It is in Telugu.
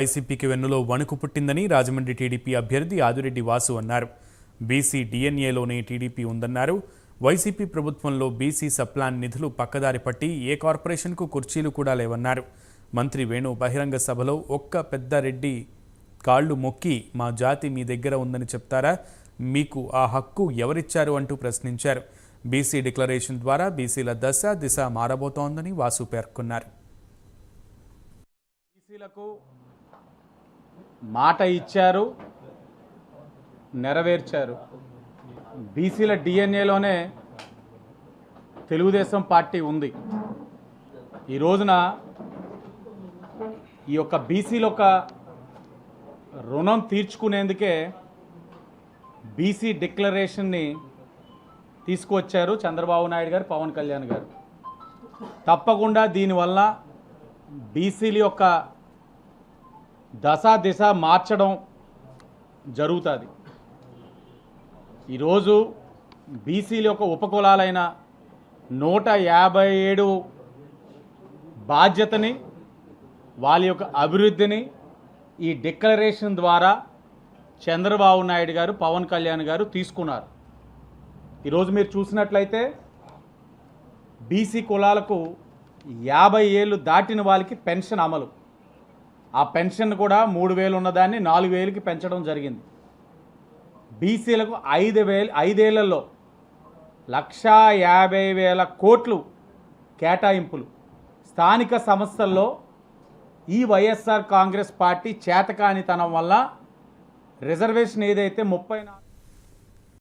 వైసీపీకి వెన్నులో వణుకు పుట్టిందని రాజమండ్రి టీడీపీ అభ్యర్థి ఆదిరెడ్డి వాసు అన్నారు. బీసీ డిఎన్ఏలోనే టీడీపీ ఉందన్నారు. వైసీపీ ప్రభుత్వంలో బీసీ సప్లాన్ నిధులు పక్కదారి పట్టి ఏ కార్పొరేషన్కు కుర్చీలు కూడా లేవన్నారు. మంత్రి వేణు బహిరంగ సభలో ఒక్క పెద్దారెడ్డి కాళ్ళు మొక్కి మా జాతి మీ దగ్గర ఉందని చెప్తారా? మీకు ఆ హక్కు ఎవరిచ్చారు అంటూ ప్రశ్నించారు. బీసీ డిక్లరేషన్ ద్వారా బీసీల దశ దిశ మారబోతోందని వాసు పేర్కొన్నారు. బీసీలకు మాట ఇచ్చారు నెరవేర్చారు. బీసీల డిఎన్ఏలోనే తెలుగుదేశం పార్టీ ఉంది. ఈ రోజున ఈ యొక్క బీసీల యొక్క రుణం తీర్చుకునేందుకే బీసీ డిక్లరేషన్ని తీసుకువచ్చారు చంద్రబాబు నాయుడు గారు పవన్ కళ్యాణ్ గారు. తప్పకుండా దీనివల్ల బీసీల యొక్క దశ దిశ మార్చడం జరుగుతుంది. ఈరోజు బీసీల యొక్క ఉపకులాలైన నూట యాభై ఏడు బాధ్యతని వాళ్ళ యొక్క అభివృద్ధిని ఈ డిక్లరేషన్ ద్వారా చంద్రబాబు నాయుడు గారు పవన్ కళ్యాణ్ గారు తీసుకున్నారు. ఈరోజు మీరు చూసినట్లయితే బీసీ కులాలకు యాభై ఏళ్ళు దాటిన వాళ్ళకి పెన్షన్ అమలు. ఆ పెన్షన్ కూడా మూడు వేలు ఉన్నదాన్ని నాలుగు వేలకి పెంచడం జరిగింది. బీసీలకు ఐదు వేలు ఐదేళ్ళలో లక్షా యాభై వేల కోట్లు కేటాయింపులు. స్థానిక సంస్థల్లో ఈ వైఎస్ఆర్ కాంగ్రెస్ పార్టీ చేతకానితనం వల్ల రిజర్వేషన్ ఏదైతే ముప్పై నాలుగు